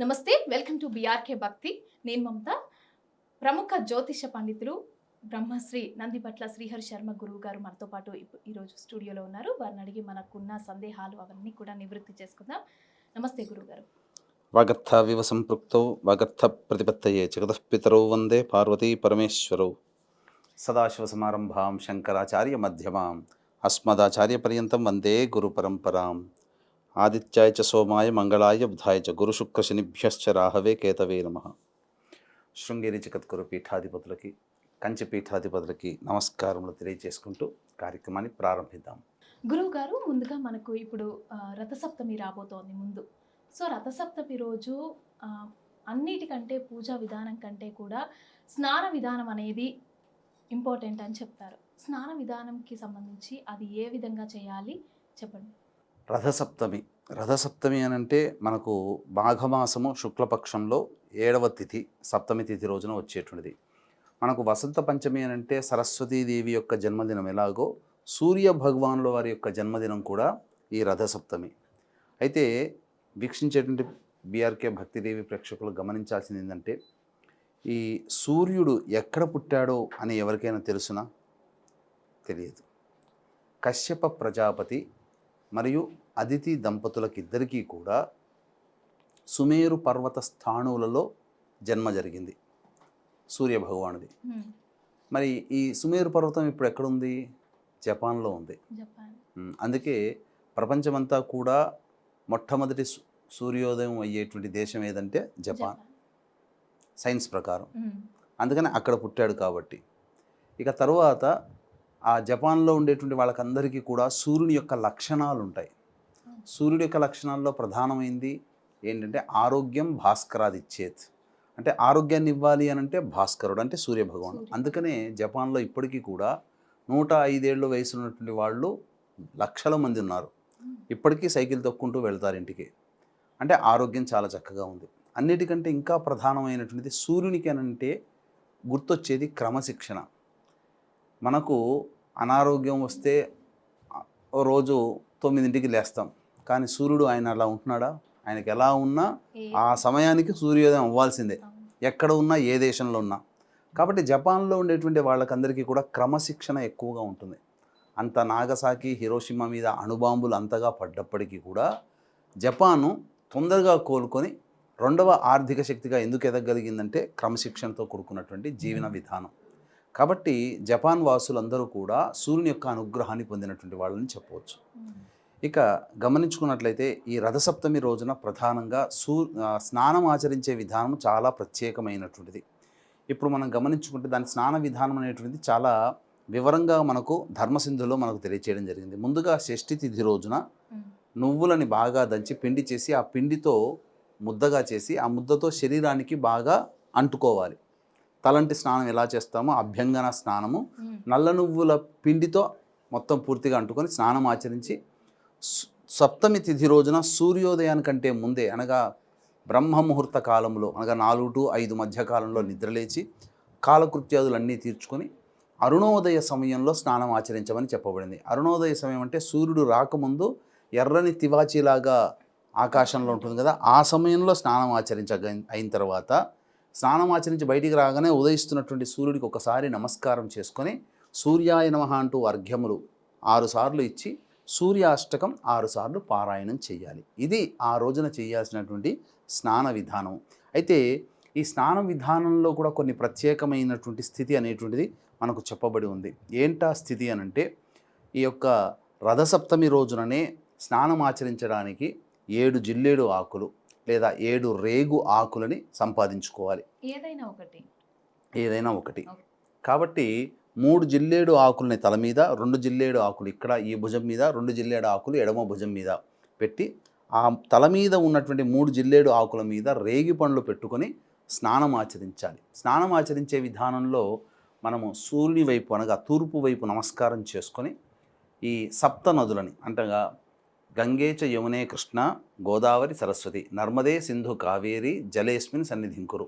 నమస్తే welcome to BRK భక్తి. నేను మమత. ప్రముఖ జ్యోతిష పండితులు బ్రహ్మశ్రీ నందిపట్ల శ్రీహరి శర్మ గురువు గారు మనతో పాటు ఈరోజు స్టూడియోలో ఉన్నారు. వారిని అడిగి మనకున్న సందేహాలు అవన్నీ కూడా నివృత్తి చేసుకుందాం. నమస్తే గురుగారు వాగర్థావివ సంపృక్తౌ వాగర్థ ప్రతిపత్తయే జగతఃపితరౌ వందే పార్వతీ పరమేశ్వరౌ. సదాశివసమారంభాం శంకరాచార్య మధ్యమాం అస్మదాచార్యపర్యంతం వందే గురుపరంపరాం ఆదిత్యాయ చ సోమాయ మంగళాయ బుధాయ చ గురుశుక్రశనిభ్యశ్చ రాహవే కేతవే నమ. శృంగేరి జగద్గురు పీఠాధిపతులకి కంచి పీఠాధిపతులకి నమస్కారములు తెలియజేసుకుంటూ కార్యక్రమాన్ని ప్రారంభిద్దాం. గురువు గారు ముందుగా మనకు ఇప్పుడు రథసప్తమి రాబోతోంది ముందు. సో రథసప్తమి రోజు అన్నిటికంటే పూజా విధానం కంటే కూడా స్నాన విధానం అనేది ఇంపార్టెంట్ అని చెప్తారు. స్నాన విధానంకి సంబంధించి అది ఏ విధంగా చేయాలి? చెప్పండి. రథసప్తమి. రథసప్తమి అని అంటే మనకు మాఘమాసము శుక్లపక్షంలో ఏడవ తిథి సప్తమి తిథి రోజున వచ్చేటువంటిది. మనకు వసంత పంచమి అని అంటే సరస్వతీదేవి యొక్క జన్మదినం ఎలాగో సూర్య భగవానుల వారి యొక్క జన్మదినం కూడా ఈ రథసప్తమి. అయితే వీక్షించేటువంటి బీఆర్కే భక్తిదేవి ప్రేక్షకులు గమనించాల్సింది ఏంటంటే ఈ సూర్యుడు ఎక్కడ పుట్టాడో అని ఎవరికైనా తెలుసునా? తెలియదు. కశ్యప ప్రజాపతి మరియు అదితి దంపతులకిద్దరికీ కూడా సుమేరు పర్వత స్థాణువులలో జన్మ జరిగింది సూర్య భగవానుడి మరి ఈ సుమేరు పర్వతం ఇప్పుడు ఎక్కడుంది? జపాన్లో ఉంది. అందుకే ప్రపంచమంతా కూడా మొట్టమొదటి సు- సూర్యోదయం అయ్యేటువంటి దేశం ఏదంటే జపాన్. సైన్స్ ప్రకారం. అందుకని అక్కడ పుట్టాడు కాబట్టి. ఇక తరువాత ఆ జపాన్లో ఉండేటువంటి వాళ్ళకందరికీ కూడా సూర్యుని యొక్క లక్షణాలు ఉంటాయి. సూర్యుడి యొక్క లక్షణాల్లో ప్రధానమైంది ఏంటంటే ఆరోగ్యం భాస్కరాదిచ్చేత్ అంటే ఆరోగ్యాన్ని ఇవ్వాలి అని అంటే భాస్కరుడు అంటే సూర్య. భగవానుడు సూర్యుడు. అందుకనే జపాన్లో ఇప్పటికీ కూడా నూట ఐదేళ్ళు వయసు ఉన్నటువంటి వాళ్ళు లక్షల మంది ఉన్నారు. ఇప్పటికీ సైకిల్ తొక్కుంటూ వెళ్తారు ఇంటికి. అంటే ఆరోగ్యం చాలా చక్కగా ఉంది. అన్నిటికంటే ఇంకా ప్రధానమైనటువంటిది సూర్యునికి అని అంటే గుర్తొచ్చేది క్రమశిక్షణ. మనకు అనారోగ్యం వస్తే రోజు తొమ్మిదింటికి లేస్తాం. కానీ సూర్యుడు ఆయన అలా ఉంటున్నాడా? ఆయనకి ఎలా ఉన్నా ఆ సమయానికి సూర్యోదయం అవ్వాల్సిందే. ఎక్కడ ఉన్నా ఏ దేశంలో ఉన్నా. కాబట్టి జపాన్లో ఉండేటువంటి వాళ్ళకందరికీ కూడా క్రమశిక్షణ ఎక్కువగా ఉంటుంది. అంత నాగసాకి హిరోషిమా మీద అణుబాంబులు అంతగా పడ్డప్పటికీ కూడా జపాను తొందరగా కోలుకొని రెండవ ఆర్థిక శక్తిగా ఎందుకు ఎదగలిగిందంటే క్రమశిక్షణతో కూడుకున్నటువంటి జీవన విధానం. కాబట్టి జపాన్ వాసులందరూ కూడా సూర్యుని యొక్క అనుగ్రహాన్ని పొందినటువంటి వాళ్ళని చెప్పవచ్చు. ఇక గమనించుకున్నట్లయితే ఈ రథసప్తమి రోజున ప్రధానంగా సూ స్నానం ఆచరించే విధానం చాలా ప్రత్యేకమైనటువంటిది. ఇప్పుడు మనం గమనించుకుంటే దాని స్నాన విధానం అనేటువంటిది చాలా వివరంగా మనకు ధర్మసింధులో మనకు తెలియచేయడం జరిగింది. ముందుగా షష్ఠి తిథి రోజున నువ్వులని బాగా దంచి పిండి చేసి ఆ పిండితో ముద్దగా చేసి ఆ ముద్దతో శరీరానికి బాగా అంటుకోవాలి. తలంటి స్నానం ఎలా చేస్తామో అభ్యంగన స్నానము నల్ల నువ్వుల పిండితో మొత్తం పూర్తిగా అంటుకొని స్నానం ఆచరించి సప్తమి తిథి రోజున సూర్యోదయానికంటే ముందే అనగా బ్రహ్మ ముహూర్త కాలంలో అనగా నాలుగు టు ఐదు మధ్య కాలంలో నిద్రలేచి కాలకృత్యాదులన్నీ తీర్చుకొని అరుణోదయ సమయంలో స్నానం ఆచరించమని చెప్పబడింది. అరుణోదయ సమయం అంటే సూర్యుడు రాకముందు ఎర్రని తివాచీలాగా ఆకాశంలో ఉంటుంది కదా ఆ సమయంలో స్నానం ఆచరించగ అయిన తర్వాత స్నానం ఆచరించి బయటికి రాగానే ఉదయిస్తున్నటువంటి సూర్యుడికి ఒకసారి నమస్కారం చేసుకొని సూర్యాయ నమః అంటూ అర్ఘ్యములు ఆరుసార్లు ఇచ్చి సూర్యాష్టకం ఆరుసార్లు పారాయణం చేయాలి. ఇది ఆ రోజున చేయాల్సినటువంటి స్నాన విధానం. అయితే ఈ స్నాన విధానంలో కూడా కొన్ని ప్రత్యేకమైనటువంటి స్థితి అనేటువంటిది మనకు చెప్పబడి ఉంది. ఏంటా స్థితి అనంటే ఈ యొక్క రథసప్తమి రోజుననే స్నానం ఆచరించడానికి ఏడు జిల్లేడు ఆకులు లేదా ఏడు రేగు ఆకులని సంపాదించుకోవాలి. ఏదైనా ఒకటి. ఏదైనా ఒకటి. కాబట్టి మూడు జిల్లేడు ఆకుల్ని తల మీద రెండు జిల్లేడు ఆకులు ఇక్కడ ఈ భుజం మీద రెండు జిల్లేడు ఆకులు ఎడమ భుజం మీద పెట్టి ఆ తల మీద ఉన్నటువంటి మూడు జిల్లేడు ఆకుల మీద రేగి పండ్లు పెట్టుకొని స్నానం ఆచరించాలి. స్నానం ఆచరించే విధానంలో మనము సూర్యుని వైపు అనగా తూర్పు వైపు నమస్కారం చేసుకొని ఈ సప్త నదులని అంటగా గంగేచ యమునే కృష్ణ గోదావరి సరస్వతి నర్మదే సింధు కావేరి జలేస్మిన్ సన్నిధింకురు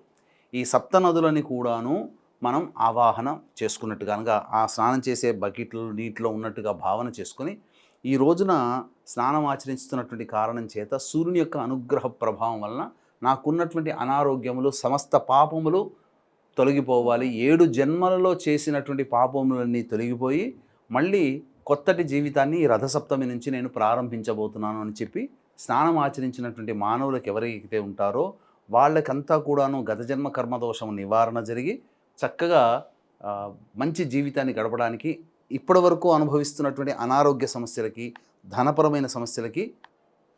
ఈ సప్త నదులని కూడాను మనం ఆవాహన చేసుకున్నట్టుగా అనగా ఆ స్నానం చేసే బకెట్లు నీటిలో ఉన్నట్టుగా భావన చేసుకొని ఈ రోజున స్నానం ఆచరిస్తున్నటువంటి కారణం చేత సూర్యుని యొక్క అనుగ్రహ ప్రభావం వలన నాకున్నటువంటి అనారోగ్యములు సమస్త పాపములు తొలగిపోవాలి. ఏడు జన్మలలో చేసినటువంటి పాపములన్నీ తొలగిపోయి మళ్ళీ కొత్తటి జీవితాన్ని ఈ రథసప్తమి నుంచి నేను ప్రారంభించబోతున్నాను అని చెప్పి స్నానం ఆచరించినటువంటి మానవులకు ఎవరైతే ఉంటారో వాళ్ళకంతా కూడాను గత జన్మ కర్మదోషం నివారణ జరిగి చక్కగా మంచి జీవితాన్ని గడపడానికి ఇప్పటి వరకు అనుభవిస్తున్నటువంటి అనారోగ్య సమస్యలకి ధనపరమైన సమస్యలకి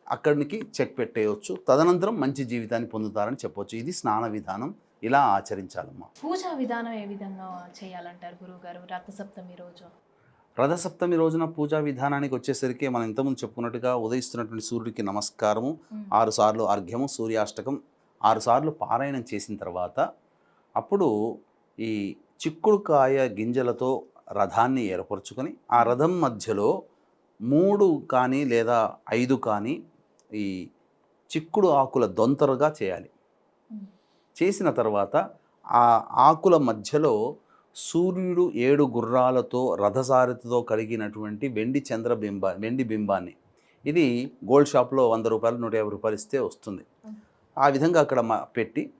అక్కడికి చెక్ పెట్టేయవచ్చు తదనంతరం మంచి జీవితాన్ని పొందుతారని చెప్పవచ్చు ఇది స్నాన విధానం. ఇలా ఆచరించాలమ్మా. పూజా విధానం ఏ విధంగా చేయాలంటారు గురువుగారు రథసప్తమి రోజు? రథసప్తమి రోజున పూజా విధానానికి వచ్చేసరికి మనం ఇంతకుముందు చెప్పుకున్నట్టుగా ఉదయిస్తున్నటువంటి సూర్యుడికి నమస్కారము ఉమ్. ఆరు సార్లు అర్ఘ్యము సూర్యాష్టకం ఆరు సార్లు పారాయణం చేసిన తర్వాత అప్పుడు ఈ చిక్కుడుకాయ గింజలతో రథాన్ని ఏర్పరచుకొని ఆ రథం మధ్యలో మూడు కానీ లేదా ఐదు కానీ ఈ చిక్కుడు ఆకుల దొంతరుగా చేయాలి. చేసిన తర్వాత ఆ ఆకుల మధ్యలో సూర్యుడు ఏడు గుర్రాలతో రథసారథితో కలిగినటువంటి వెండి చంద్రబింబ వెండి బింబాన్ని. ఇది గోల్డ్ షాప్లో వంద రూపాయలు నూట యాభై రూపాయలు ఇస్తే వస్తుంది. ఆ విధంగా అక్కడ పెట్టి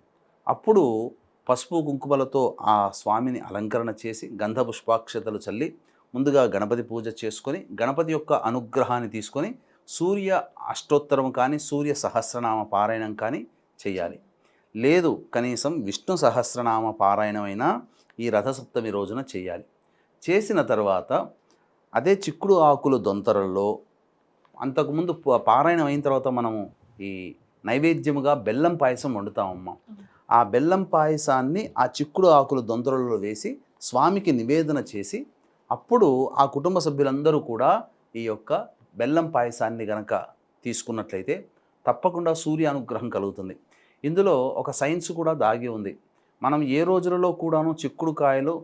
అప్పుడు పసుపు కుంకుమలతో ఆ స్వామిని అలంకరణ చేసి గంధ పుష్పాక్షతలు చల్లి ముందుగా గణపతి పూజ చేసుకొని గణపతి యొక్క అనుగ్రహాన్ని తీసుకొని సూర్య అష్టోత్తరం కానీ సూర్య సహస్రనామ పారాయణం కానీ చేయాలి. లేదు కనీసం విష్ణు సహస్రనామ పారాయణమైనా ఈ రథసప్తమి రోజున చేయాలి. చేసిన తర్వాత అదే చిక్కుడు ఆకులు దొంతరల్లో అంతకుముందు పారాయణం అయిన తర్వాత మనము ఈ నైవేద్యముగా బెల్లం పాయసం వండుతామమ్మ. ఆ బెల్లం పాయసాన్ని ఆ చిక్కుడు ఆకులు దొంతరల్లో వేసి స్వామికి నివేదన చేసి అప్పుడు ఆ కుటుంబ సభ్యులందరూ కూడా ఈ యొక్క బెల్లం పాయసాన్ని గనక తీసుకున్నట్లయితే తప్పకుండా సూర్య అనుగ్రహం కలుగుతుంది. ఇందులో ఒక సైన్స్ కూడా దాగి ఉంది. మనం ఏ రోజులలో కూడాను చిక్కుడుకాయలు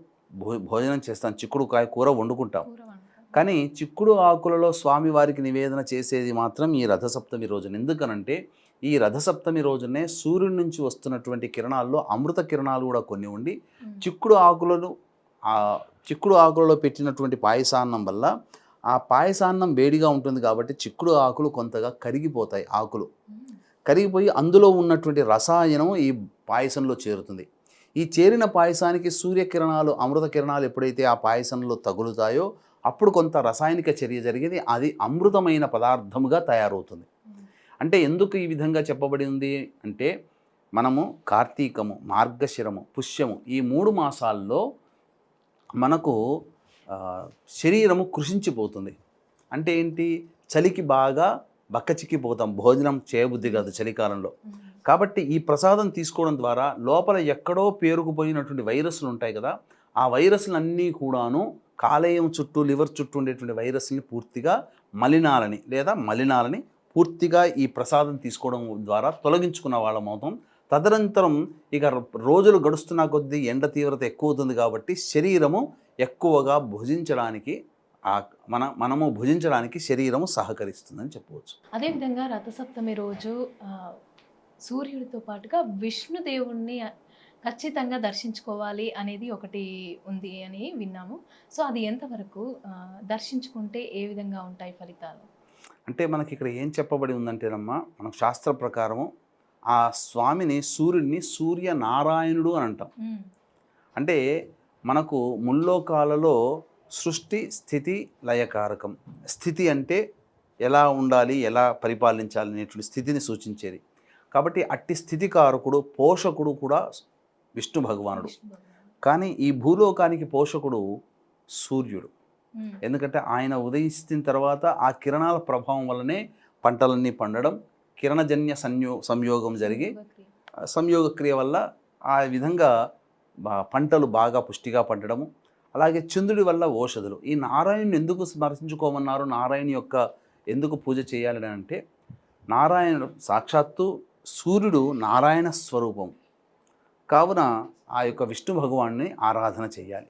భో భోజనం చేస్తాం చిక్కుడుకాయ కూర వండుకుంటాం కూర వండుతాం. కానీ చిక్కుడు ఆకులలో స్వామివారికి నివేదన చేసేది మాత్రం ఈ రథసప్తమి రోజున ఎందుకనంటే ఈ రథసప్తమి రోజునే సూర్యుడి నుంచి వస్తున్నటువంటి కిరణాల్లో అమృత కిరణాలు కూడా కొన్ని ఉండి. చిక్కుడు ఆకులను చిక్కుడు ఆకులలో పెట్టినటువంటి పాయసాన్నం వల్ల ఆ పాయసాన్నం వేడిగా ఉంటుంది కాబట్టి చిక్కుడు ఆకులు కొంతగా కరిగిపోతాయి ఆకులు. కరిగిపోయి అందులో ఉన్నటువంటి రసాయనం ఈ పాయసంలో చేరుతుంది ఈ చేరిన పాయసానికి సూర్యకిరణాలు అమృత కిరణాలు ఎప్పుడైతే ఆ పాయసంలో తగులుతాయో అప్పుడు కొంత రసాయనిక చర్య జరిగేది. అది అమృతమైన పదార్థముగా తయారవుతుంది. అంటే ఎందుకు ఈ విధంగా చెప్పబడి ఉంది అంటే మనము కార్తీకము మార్గశిరము పుష్యము ఈ మూడు మాసాల్లో మనకు శరీరము కృషించిపోతుంది. అంటే ఏంటి? చలికి బాగా బక్కచిక్కిపోతాం భోజనం చేయబుద్ధి కాదు చలికాలంలో. కాబట్టి ఈ ప్రసాదం తీసుకోవడం ద్వారా లోపల ఎక్కడో పేరుకుపోయినటువంటి వైరస్లు ఉంటాయి కదా ఆ వైరస్లన్నీ కూడాను కాలేయం చుట్టూ లివర్ చుట్టూ ఉండేటువంటి వైరస్ని పూర్తిగా మలినాలని లేదా మలినాలని పూర్తిగా ఈ ప్రసాదం తీసుకోవడం ద్వారా తొలగించుకున్న వాళ్ళం అవుతాం తదనంతరం ఇక రోజులు గడుస్తున్న కొద్దీ ఎండ తీవ్రత ఎక్కువ అవుతుంది కాబట్టి శరీరము ఎక్కువగా భుజించడానికి మన మనము భుజించడానికి శరీరము సహకరిస్తుందని చెప్పవచ్చు. అదేవిధంగా రథసప్తమి రోజు సూర్యుడితో పాటుగా విష్ణుదేవుణ్ణి ఖచ్చితంగా దర్శించుకోవాలి అనేది ఒకటి ఉంది అని విన్నాము. సో అది ఎంతవరకు దర్శించుకుంటే ఏ విధంగా ఉంటాయి ఫలితాలు? అంటే మనకి ఇక్కడ ఏం చెప్పబడి ఉందంటేనమ్మా మనకు శాస్త్ర ప్రకారము ఆ స్వామిని సూర్యుడిని సూర్య నారాయణుడు అని అంటాం. అంటే మనకు ముల్లోకాలలో సృష్టి స్థితి లయకారకం స్థితి అంటే ఎలా ఉండాలి ఎలా పరిపాలించాలి అనేటువంటి స్థితిని సూచించేది కాబట్టి అట్టి స్థితికారకుడు పోషకుడు కూడా విష్ణు భగవానుడు. కానీ ఈ భూలోకానికి పోషకుడు సూర్యుడు. ఎందుకంటే ఆయన ఉదయిస్తున్న తర్వాత ఆ కిరణాల ప్రభావం వల్లనే పంటలన్నీ పండడం కిరణజన్య సంయో సంయోగం జరిగి సంయోగక్రియ. ఆ సంయోగ క్రియ వల్ల ఆ విధంగా పంటలు బాగా పుష్టిగా పండడము అలాగే చంద్రుడి వల్ల ఓషధులు. ఈ నారాయణుని ఎందుకు స్మరించుకోమన్నారు నారాయణ యొక్క ఎందుకు పూజ చేయాలని అంటే నారాయణుడు సాక్షాత్తు సూర్యుడు నారాయణ స్వరూపం. కావున ఆ యొక్క విష్ణు భగవాన్ని ఆరాధన చేయాలి.